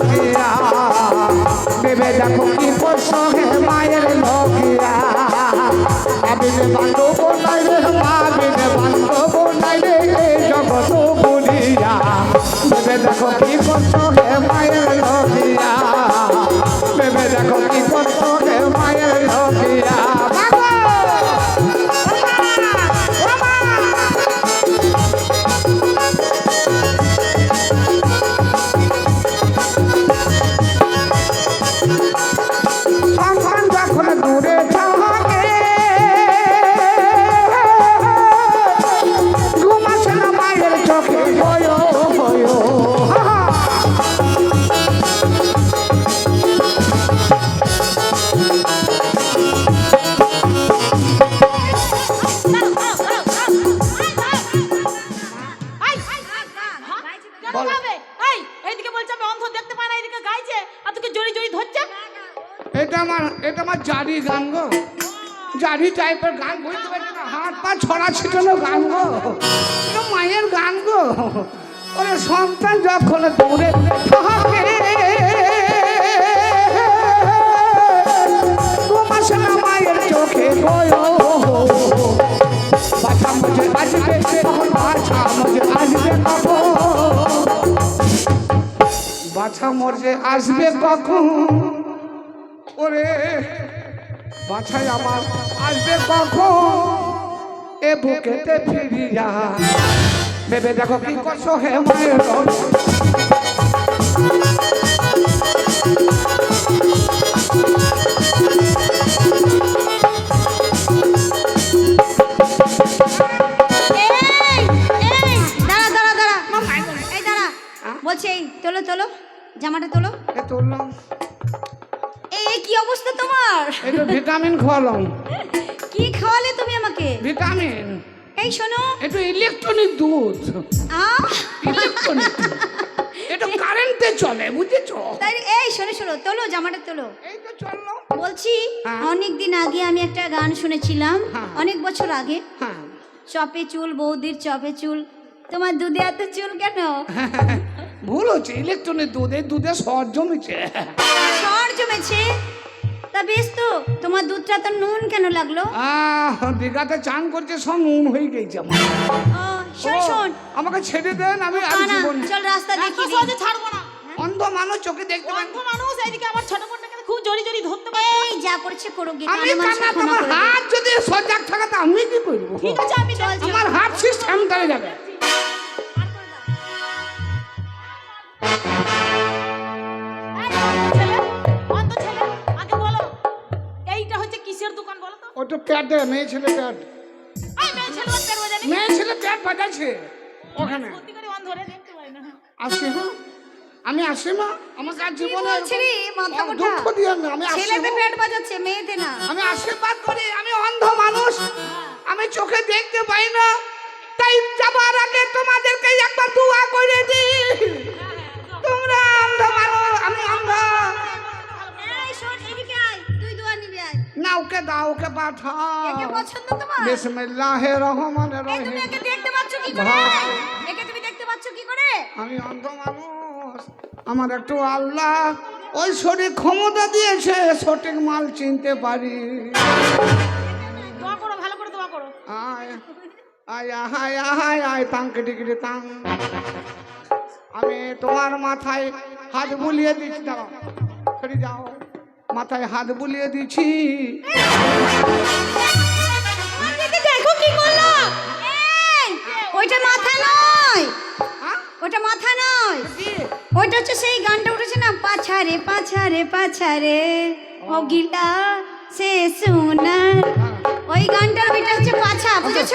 লগিয়া ছড়া ছিটানো গান গো। মায়ের গান গো। ওরে সন্তান যখন না মায়ের চোখে বাছা মুঝে কখন? বাছা বাছা আসবে কখন? ওরে, বাছাই আমার আসবে কখন? বুকেতে ফিরিয়া। ভেবে দেখো কি করছ হে মায়ের। বলছি তোলো তোলো জামাটা তোলো। তুললাম এই কি অবস্থা তোমার? ভিটামিন খাওয়ালাম। কি খাওয়ালে আমাকে ভিটামিন। এই শোনো। একটু ইলেকট্রনিক দুধ। ইলেকট্রনিক এটা কারেন্টে চলে বুঝেছ? তাই এই শোনো শোনো তোলো জামাটা তোলো। এই তো চলল। বলছি হ্যাঁ। অনেক দিন আগে আমি একটা গান শুনেছিলাম। হ্যাঁ। অনেক বছর আগে। হ্যাঁ। চপে চুল বৌদির চপে চুল। তোমার দুধে এত চুল কেন? ভুল হচ্ছে ইলেকট্রনিক দুধ দুধে সর জমেছে। সর জমেছে? তা বেশ তো তোমার দুধটা তো নুন কেন লাগল? আহ দীঘাতে চান করছে সব নুন হয়ে গেছে আমার। শোন শোন। আমাকে ছেড়ে দেন আমি আর জীবন চল রাস্তা দেখি সহজে ছাড়বো না। অন্ধ মানুষ চোখে দেখতে পান অন্ধ মানুষ, এইদিকে আমার ছোট বোনটাকে খুব জড়ি জড়ি ধরতে পারে। এই যা করছে করো গে আমি কানে মানুষ কানা ক্ষমা তোমার হাত যদি সজাগ থাকে তো আমি কি করব? ঠিক আছে, আমি। আমার হাত সিস্টেম তাই যাবে। প্যাড দেয় মেয়ে ছেলে প্যাড মেয়ে ছেলে প্যাড বাজাচ্ছে ওখানে। আসি হ্যাঁ আমি আসি মা আমার কাছে কি জীবনে দুঃখ দিও না আমি ছেলেতে। পেট বাজাচ্ছে মেয়েতে না। আমি আশীর্বাদ করি আমি অন্ধ মানুষ। আমি চোখে দেখতে পাই না। তাই যাবার আগে তোমাদেরকে একবার দোয়া করে দিই। না ওকে দাও ওকে পাঠাও একে পছন্দ তোমার? বিসমিল্লাহির রহমানির রহিম। একে দেখতে পাচ্ছ কি করে? একে তুমি দেখতে পাচ্ছ কি করে? আমি অন্ধ মানুষ আমার একটু আল্লাহ। ওই শরীর ক্ষমতা দিয়েছে সঠিক মাল চিনতে পারি। দোয়া করো, ভালো করে দোয়া করো। আয় আয় আয় আয় আয় তাং কেটে কেটে তাং আমি তোমার মাথায় হাত বুলিয়ে দিচ্ছি দাও সরে যাও। মাথায় হাত বুলিয়ে এদিকে দেখো কি করল? ওইটা মাথা নয়। হ্যাঁ? ওটা মাথা নয়। ওইটা হচ্ছে সেই গানটা উঠেছে না পাছারে পাছারে পাছারে। ও। গিলা সে সোনা। ওই গানটার ওইটা হচ্ছে পাছা বুঝেছ?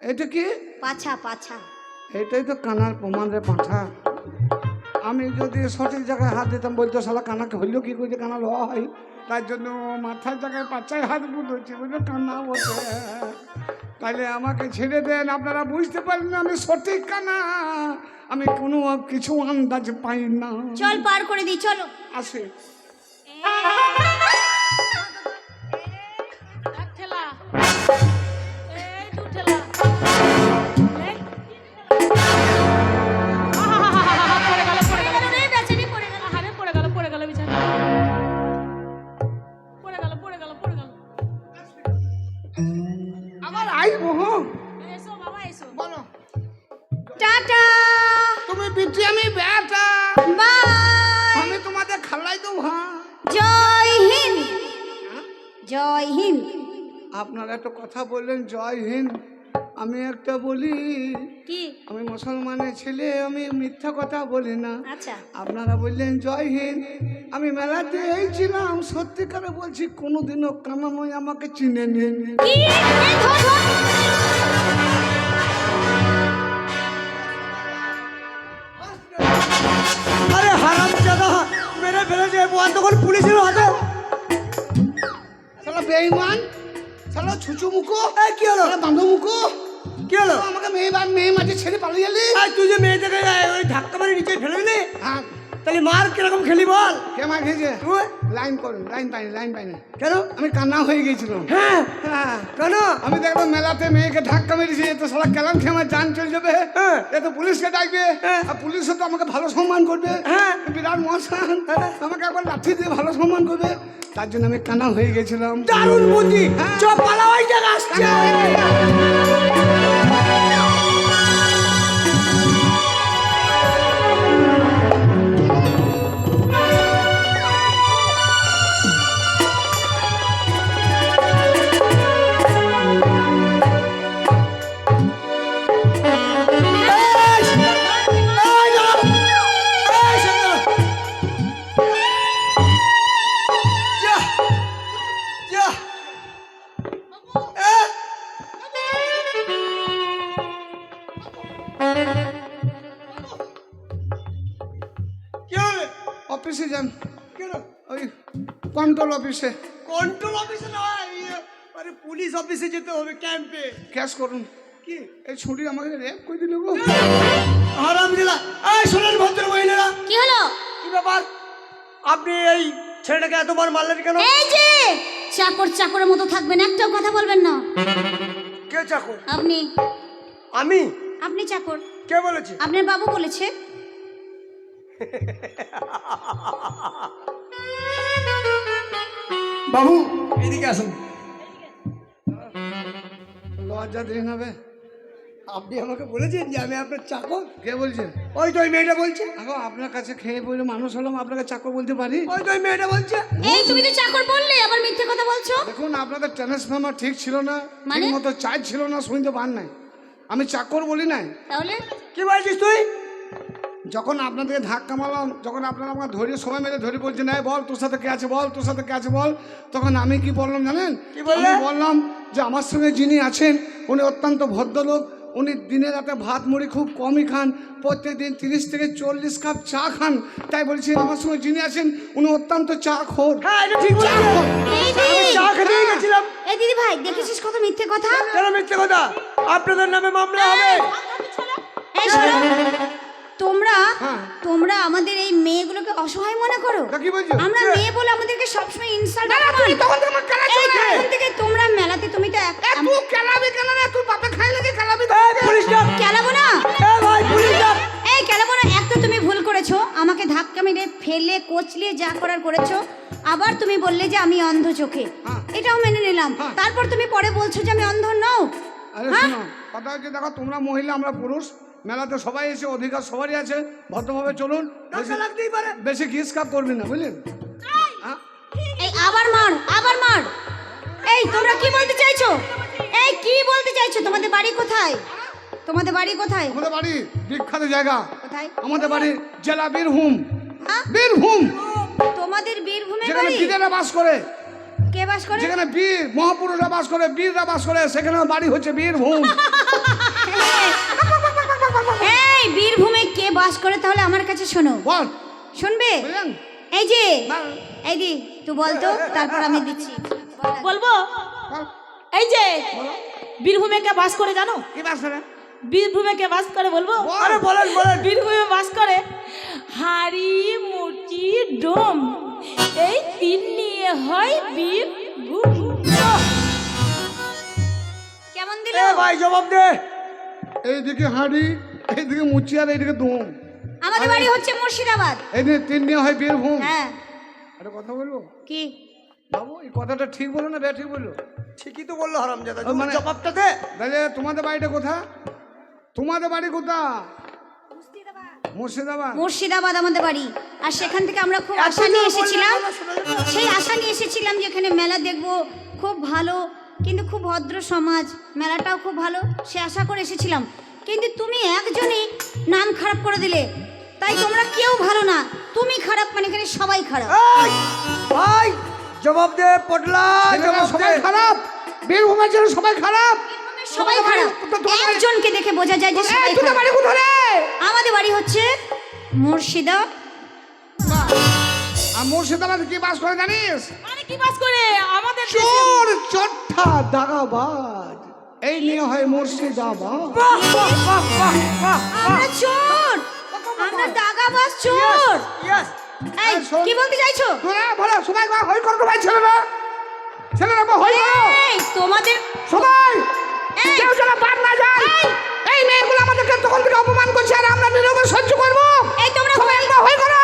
এটা কি? পাছা পাছা। এটাই তো কানার প্রমাণ রে পাঁঠা আমি যদি সঠিক জায়গায় হাত দিতাম বলতো শালা কানাকে হইল কি করে লওয়া হয়। তার জন্য মাথার জায়গায় বাচ্চায় হাত বুঝছি বুঝলো কান্না বসে তাহলে আমাকে ছেড়ে দেন আপনারা বুঝতে পারেন না আমি সঠিক কানা। আমি কোনো কিছু আন্দাজ পাই না। চল পার করে দিই চলো। আসে। আইবো হ্যাঁ এসো বাবা এসো বলো। টাটা। তুমি বিটি আমি বেটা বাই। আমি তোমাদের খালাই দেব হ্যাঁ। জয় হিন্দ। জয় হিন্দ। আপনারা একটা কথা বললেন জয় হিন্দ। আমি একটা বলি কি? আমি মুসলমানের ছেলে আমি মিথ্যা কথা বলি না। আচ্ছা। আপনারা বললেন জয় হিন্দ। আমি মেলাতে এইছিলাম সত্যিকারে বলছি কোনোদিনও কানাময় আমাকে চিনে নিয়ে আমাকে মেয়ে বা মেয়ে মাঝে ছেড়ে পালিয়ে গেলি? আর তুই যে মেয়েটাকে ওই ধাক্কা মারি নিচে ফেলে দিলি? হ্যাঁ। তাহলে মার কীরকম খেলি বল? কে মা খেয়েছে? লাইন করুন লাইন পাইনি লাইন পাইনি। কেন? আমি কান্না হয়ে গেছিলাম হ্যাঁ। হ্যাঁ। কেন? আমি দেখলাম মেলাতে মেয়েকে ধাক্কা মেরেছে এ তো সালা কেলাম খেয়ে আমার জান চলে যাবে। হ্যাঁ। এ তো পুলিশকে ডাকবে। হ্যাঁ। আর পুলিশও তো আমাকে ভালো সম্মান করবে। হ্যাঁ। বিরাট মশান। আমাকে একবার লাঠি দিয়ে ভালো সম্মান করবে। তার জন্য আমি কানা হয়ে গেছিলাম দারুণ বুদ্ধি। চ পালা ওই জায়গা আসছে কন্ট্রোল অফিসে কন্ট্রোল অফিসে নয় আরে পুলিশ অফিসে যেতে হবে ক্যাম্পে ক্যাশ করুন। কি? এই ছুটি আমাকে র্যাপ করে দিল গো। আরাম দিলা এই শোনেন ভদ্র মহিলারা। কি হলো? কি ব্যাপার? আপনি এই ছেলেটাকে এতবার মারলেন কেন? এই যে চাকর চাকরের মতো থাকবেন একটাও কথা বলবেন না। কে চাকর? আপনি। আমি? আপনি চাকর। কে বলেছে? আপনার বাবু বলেছে। বাবু এদিকে আসুন। লজ্জা দিন হবে আপনি আমাকে বলেছেন যে আমি আপনার চাকর। কে বলছেন ওই তো ওই মেয়েটা বলছে। এখন আপনার কাছে খেয়ে বলে মানুষ হলাম আপনাকে চাকর বলতে পারি? ওই তো ওই মেয়েটা বলছে। এই তুমি তো চাকর বললে আবার মিথ্যে কথা বলছো? দেখুন আপনাদের ট্রান্সফর্মার ঠিক ছিল না মানে? ঠিক মতো চার্জ ছিল না শুনতে পান নাই। আমি চাকর বলি নাই। তাহলে? কি বলছিস তুই? যখন আপনাদেরকে ধাক্কা মারলাম যখন আপনারা আমাকে ধরে সবাই মিলে ধরে বলছেন এই বল তোর সাথে কে আছে বল তোর সাথে কে আছে বল। তখন আমি কি বললাম জানেন? আমি বললাম যে আমার সঙ্গে যিনি আছেন উনি অত্যন্ত ভদ্রলোক। উনি দিনে রাতে ভাত মুড়ি খুব কমই খান। প্রত্যেক দিন তিরিশ থেকে চল্লিশ কাপ চা খান। তাই বলছি আমার সঙ্গে যিনি আছেন উনি অত্যন্ত চা খোর। হ্যাঁ এটা ঠিক বলছে এই যে আমি চা খেতে গেছিলাম এই দিদি ভাই দেখেছিস কত মিথ্যে কথা? কেন মিথ্যে কথা? আপনাদের নামে মামলা হবে। অসহায় করো। কি বলছো? আমরা মেয়ে বলে আমাদেরকে সবসময় ইনসাল্ট তুই তখন থেকে আমার কেলা চলছে। এখন থেকে তোমরা মেলাতে তুমি তো এক- তুই কেলাবি কেন রে? তুই বাপে খাই নাকি কেলাবি এই পুলিশ ডাক কেলাবো না? এই ভাই পুলিশ ডাক এই কেলাবো না এক তো তুমি ভুল করেছ। আমাকে ধাক্কা মেরে ফেলে কোচলিয়ে যা করার করেছ। আবার তুমি বললে যে আমি অন্ধ চোখে। হ্যাঁ। এটাও মেনে নিলাম। হ্যাঁ। তারপর তুমি পরে বলছো যে আমি অন্ধ নও। আরে হ্যাঁ? শোনো কথা হচ্ছে দেখো তোমরা মহিলা আমরা পুরুষ। মেলাতে সবাই এসে অধিকার সবারই আছে। ভদ্রভাবে চলুন। বেশি- লাগতেই পারে। বেশি ঘিস কাপ করবি না বুঝলেন হ্যাঁ? এই আবার মার আবার মার। এই তোমরা কি বলতে চাইছো? এই কি বলতে চাইছো? তোমাদের বাড়ি কোথায়? তোমাদের বাড়ি কোথায়? আমাদের বাড়ি বিখ্যাত জায়গা। কোথায়? আমাদের বাড়ি জেলা বীরভূম। হ্যাঁ? বীরভূম। তোমাদের বীরভূমের যেখানে বীরেরা বাস করে। কে বাস করে? যেখানে বীর মহাপুরুষরা বাস করে বীররা বাস করে সেখানে বাড়ি হচ্ছে বীরভূম। এই বীরভূমে কে বাস করে তাহলে আমার কাছে শোনো। বল। শুনবে? এই যে। এই দি তুই বলতো তারপর আমি দিচ্ছি। বলব? এই যে বীরভূমে কে বাস করে জানো? কি বাস করে? বীরভূমে কে বাস করে বলব? আরে বলেন বলেন। বীরভূমে বাস করে। হাড়ি মুরগি ডোম এই তিন নিয়ে হয় বীরভূম কেমন দিল? এ ভাই জবাব দে। এইদিকে হাঁড়ি এইদিকে মুচি আর এইদিকে দুম আমাদের বাড়ি হচ্ছে মুর্শিদাবাদ। এইদিকে তিন নিয়ে হয় বীরভূম হ্যাঁ। একটা কথা বলব? কি? বাবু এই কথাটা ঠিক বলো না বে ঠিক বলল ঠিকই তো বলল হারামজাদা মানে- জবাবটা দে। তাহলে তোমাদের বাড়িটা কোথা? তোমাদের বাড়ি কোথা মুর্শিদাবাদ। মুর্শিদাবাদ। আমাদের বাড়ি। আর সেখান থেকে আমরা খুব আশা নিয়ে এসেছিলাম। সেই আশা নিয়ে এসেছিলাম যে এখানে মেলা দেখব। খুব ভালো কিন্তু খুব ভদ্র সমাজ। মেলাটাও খুব ভালো সে আশা করে এসেছিলাম। কিন্তু তুমি একজনই নাম খারাপ করে দিলে। তাই তোমরা কেউ ভালো না। তুমি খারাপ মানে এখানে সবাই খারাপ। ভাই জবাব দে পটলা জবাব সবাই খারাপ। বীরভূমের জন্য সবাই খারাপ। সবাই খারাপ। একজনকে দেখে বোঝা যায় যে সবাই খারাপ। বাড়ি কোথায় রে? আমাদের বাড়ি হচ্ছে মুর্শিদা। আর মুর্শিদাবাদ কি বাস করে জানিস? মানে কি বাস করে? আমাদের চোর চট্টা দাগাবাজ। এই নিয়ে হয় মুর্শিদাবাদ। বাহ বাহ বাহ বাহ বাহ আমরা চোর। আমরা দাগাবাজ চোর। এই কি বলতে চাইছো? তোরা বলো সবাই গা হই করো ভাই ছেলেরা। ছেলেরা গা হই করো। এই তোমাদের সবাই! এই। কেউ যেন বাদ না যায়। এই। মেয়েগুলো আমাদেরকে তখন থেকে অপমান করছে আর আমরা নীরবে সহ্য করব। এই তোমরা সবাই হই করো।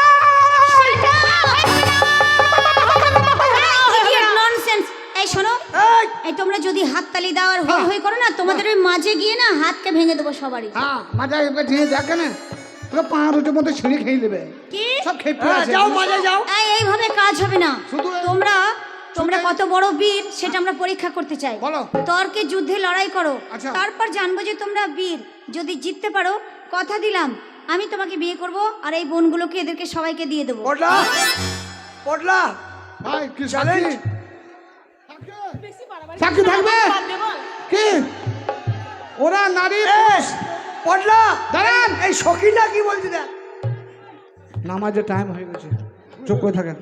যদি হাততালি দাও আর হই হই করো না তোমাদের ওই মাঝে গিয়ে না হাতকে ভেঙে দেবো সবারই। হ্যাঁ মাঝে একবার দিয়ে দেখে না। পাঁচ রুটির মধ্যে ছিঁড়ে খেয়ে দেবে। কি? সব খেয়ে হ্যাঁ, যাও মাঝে যাও। এই এইভাবে কাজ হবে না। তোমরা তোমরা কত বড় বীর সেটা আমরা পরীক্ষা করতে চাই। বলো। তর্কে যুদ্ধে লড়াই করো। আচ্ছা। তারপর জানব যে তোমরা বীর। যদি জিততে পারো কথা দিলাম। আমি তোমাকে বিয়ে করব আর এই বোনগুলোকে এদেরকে সবাইকে দিয়ে দেবো। পটলা! পটলা! ভাই কি চ্যালেঞ্জ সাক্ষী থাকবে? কি? ওরা নারী দাঁড়ান। এই সখীটা কি বলছি দেখ। নামাজের টাইম হয়ে গেছে। চুপ করে থাকেন।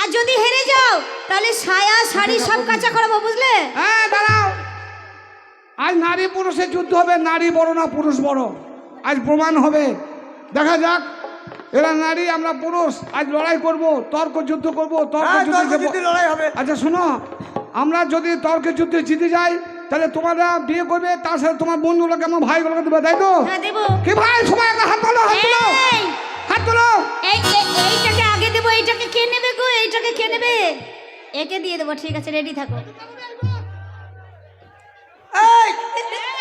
আর যদি হেরে যাও তাহলে সায়া শাড়ি সব কাঁচা করাবো বুঝলে? হ্যাঁ দাঁড়াও। আজ নারী পুরুষের যুদ্ধ হবে নারী বড় না পুরুষ বড়? আজ প্রমাণ হবে। দেখা যাক। এরা নারী আমরা পুরুষ। আজ লড়াই করব তর্ক যুদ্ধ করব তর্ক হ্যাঁ। যুদ্ধে লড়াই হবে। আচ্ছা শোনো। আমরা যদি তর্কের যুদ্ধে জিতে যাই তাহলে তোমরা বিয়ে করবে তার সাথে তোমার বন্ধুগুলোকে আমার ভাইগুলোকে দেবে তাই তো? হ্যাঁ দেবো। কি ভাই সবাই হাত তোলো হাত তোলো। হাত তোলো। এই এই- এইটাকে আগে দেবো এইটাকে কে নেবে গো? এইটাকে কে নেবে? একে দিয়ে দেবো ঠিক আছে রেডি থাকো। এই!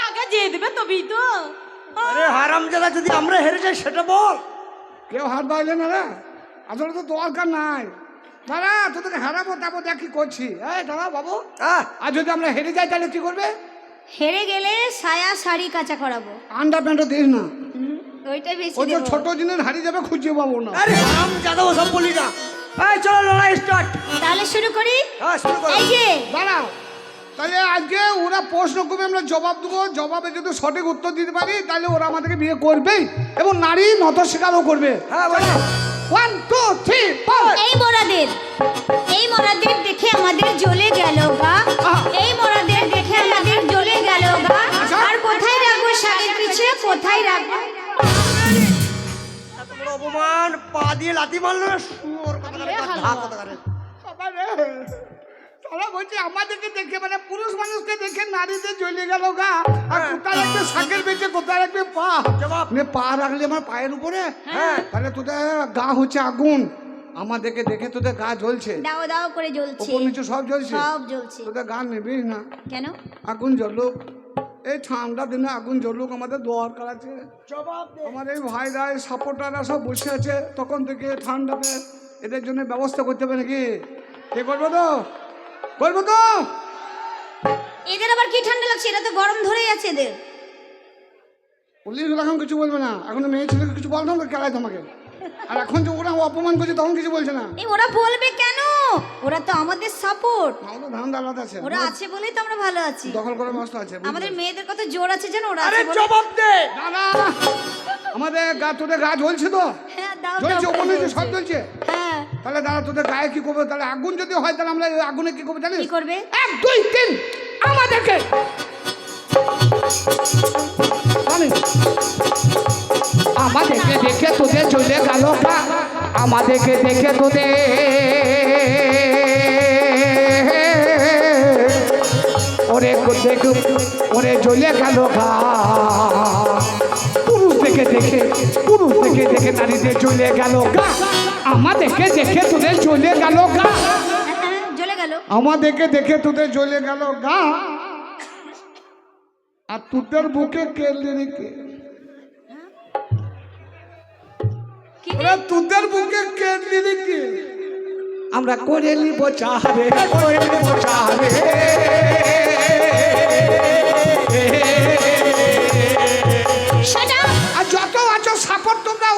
আগে দিয়ে দেবে তবেই তো। আরে হারামজাদা যদি আমরা হেরে যাই সেটা বল। কেউ হাত বাইলে না রে? আসলে তো দরকার নাই। দাঁড়া তোদেরকে হারাবো তারপর দেখ কি করছি। এই দাঁড়া বাবু। হ্যাঁ আর যদি আমরা হেরে যাই তাহলে কি করবে? হেরে গেলে সায়া শাড়ি কাঁচা করাবো। আন্ডার প্যান্টও দিস না। হুম, বেশি ওই ছোট জিনিস হারিয়ে যাবে খুঁজে পাবো না। আরে হারামজাদা ওসব বলি না। এই চলো লড়াই স্টার্ট তাহলে শুরু করি? হ্যাঁ শুরু করো। এই যে। দাঁড়াও। তাহলে আজকে ওরা প্রশ্ন করবে আমরা জবাব দেবো। জবাবে যদি সঠিক উত্তর দিতে পারি তাহলে ওরা আমাদেরকে বিয়ে করবেই। এবং নারী নত স্বীকারও করবে। হ্যাঁ বলো। ওয়ান টু থ্রি ফোর এই মোরাদের এই মোরাদের দেখে আমাদের জ্বলে গেল গা। এই মোরাদের দেখে আমাদের জ্বলে গেল গা। আর কোথায় রাখব শাড়ির পিছে? কোথায় রাখব? অপমান পা দিয়ে লাথি মারলো না সুর কথা বলছে আমাদেরকে দেখে মানে পুরুষ মানুষকে দেখে নারীদের জ্বলে গেল গা। আর কোথায় রাখবে শাকের বেঁচে কোথায় রাখবে পা। জবাব। মানে পা রাখলে আমার পায়ের উপরে? হ্যাঁ। তাহলে তোদের গা হচ্ছে আগুন। আমাদেরকে দেখে তোদের গা জ্বলছে। দাও দাও করে জ্বলছে। ওপর নিচে সব জ্বলছে? সব জ্বলছে। তোদের গা নেবেই না। কেন? আগুন জ্বলুক। এই ঠান্ডা দিনে আগুন জ্বলুক আমাদের দরকার আছে। জবাব দে। আমার এই ভাইরা এই সাপোর্টাররা সব বসে আছে। তখন থেকে ঠান্ডাতে এদের জন্য ব্যবস্থা করতে হবে নাকি? কে করব তো? করব তো? এদের আবার কি ঠান্ডা লাগছে? এটা তো গরম ধরেই আছে এদের। পুলিশ এখন কিছু বলবে না। এখন মেয়ে ছেলেকে কিছু তোমাকে। আর এখন যে ওরা অপমান করছে তখন কিছু বলছে না। এই ওরা বলবে কেন? ওরা তো আমাদের সাপোর্ট আমাদের ধান আলাদা আছে। ওরা আছে বলেই তো আমরা ভালো আছি। দখল করার ব্যবস্থা আছে আমাদের মেয়েদের কত জোর আছে জানো? ওরা আরে জবাব দে! না না আমাদের গা তোদের গা জ্বলছে তো? হ্যাঁ দাও ওপর নিচে সব। জ্বলছে? হ্যাঁ। তাহলে দাদা তোদের গায়ে কি করবে? তাহলে আগুন যদি হয় তাহলে আমরা আগুনে কি করব জানিস? কি করবে? এক দুই তিন আমাদেরকে! আমাদেরকে দেখে তোদের চলে গেল আমাদেরকে দেখে তোদের ওরে দেখ ওরে চলে গেল পুরুষ দেখে দেখে পুরুষ দেখে দেখে নারীদের চলে গেল গা। আমাদেরকে দেখে তোদের চলে গেল গা হ্যাঁ, হ্যাঁ, জ্বলে গেল আমাদেরকে দেখে তোদের জ্বলে গেল গা আর তোদের বুকে কেলে রেখে ওরা তোদের বুকে কেটলি দিকে আমরা করে নিব চাহারে করে নিব চাহারে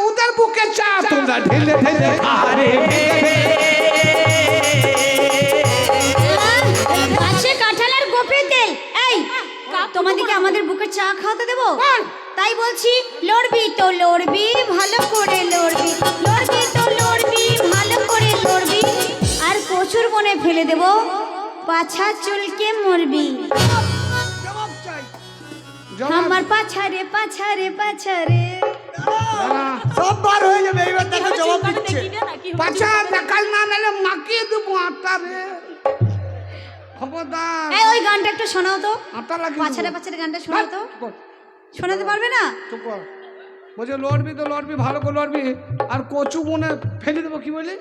ওদের বুকে চা তোমরা ঢেলে ঢেলে। আরে গাছে কাঁঠালের গোপে তেল। এই তোমাদেরকে আমাদের বুকে চা খাওয়াতে দেবো? তাই বলছি লড়বি তো লড়বি ভালো করে লড়বি। লড়বি তো লড়বি ভালো করে লড়বি। আর প্রচুর মনে ফেলে দেব পাছা চুলকে মরবি। জবাব চাই। আমার পাছারে পাছারে পাছারে সব বার হয়ে যাবে এইবার দেখো জবাব দিচ্ছে? পাছা দেখাল না নালে মাকিয়ে দেবো আটা রে। খবরদার। এই ওই গানটা একটু শোনাও তো। আটা লাগিয়ে পাছারে পাছারে গানটা শোনাও তো। চুপ কর, শোনাতে পারবে না? চুপ কর। বলছে লড়বি তো লড়বি ভালো করে লড়বি। আর কচু মনে ফেলে দেবো কি বলি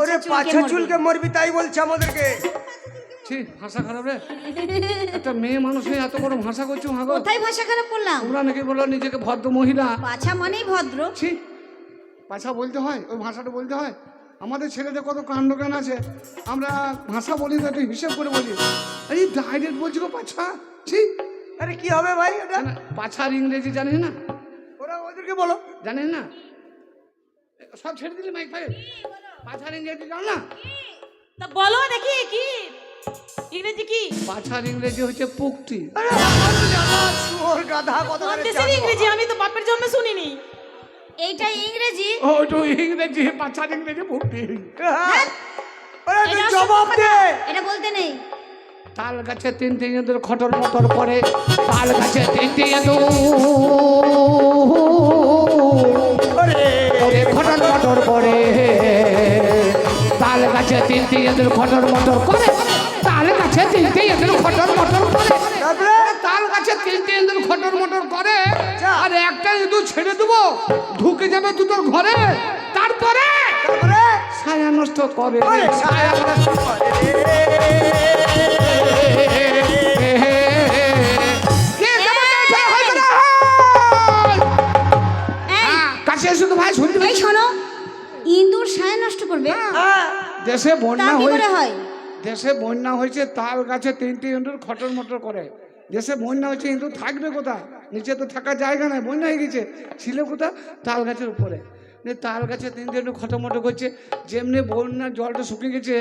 ওরে পাছা চুলকে মরবি তাই বলছে আমাদেরকে। ছি ভাষা খারাপ রে? একটা মেয়ে মানুষ হয়ে এত বড় ভাষা করছ হাগো? কোথায় ভাষা খারাপ করলাম? তোমরা নাকি বলো নিজেকে ভদ্র মহিলা। পাছা মানেই ভদ্র। ছি। ভাষা বলতে হয় ওই ভাষাটা বলতে হয়। আমাদের ছেলেদের কত কাণ্ড জ্ঞান আছে। আমরা ভাষা বলি না একটু হিসেব করে বলি। আরে ডাইরেক্ট বলছি গো পাছা। ছি। আরে কি হবে ভাই এটা? পাছার ইংরেজি জানিস না? ওরা ওদেরকে বলো। জানিস না? সব ছেড়ে দিলি মাইক ফাইক পাছার ইংরেজি জানো না? তা বলো দেখি কি? ইংরেজি কি? পাছার ইংরেজি হচ্ছে কোন দেশের ইংরেজি? আমি তো বাপের জন্মে শুনিনি। এইটা ইংরেজি? ও তো ইংরেজি পাছার ইংরেজি পুকটি হ্যাঁ। জবাব দে। এটা বলতে নেই। তাল গাছে তিন তিন ইঁদুর খটর মটর করে তাল গাছে তিন তিন ইঁদুর। ওরে ওরে খটর মটর করে তাল গাছে তিন তিন ইঁদুর খটর মটর করে তাল গাছে তিন তিন ইঁদুর খটর মটর করে। তাল গাছে তিন তিন ইঁদুর খটর মটর করে। আচ্ছা। আর একটা ইঁদুর ছেড়ে দেবো ঢুকে যাবে দুটোর ঘরে। তারপরে? ছায়া নষ্ট করে ছায়া নষ্ট করে না হয়। কাছে ভাই শুনতে এই শোনো ইন্দুর সায় নষ্ট করবে। হ্যাঁ। দেশে বন্যা হয়? দেশে বন্যা হয়েছে, তাল গাছে তিনটি ইঁদুর খটর মটর করে। দেশে বন্যা হয়েছে, ইঁদুর থাকবে কোথায়? নিচে তো থাকার জায়গা নাই, বন্যা হয়ে গেছে। ছিল কোথায়? তাল গাছের উপরে। তাল গাছে তিনটে ইঁদুর খটর মটর করছে, যেমনি বন্যার জলটা শুকিয়ে গেছে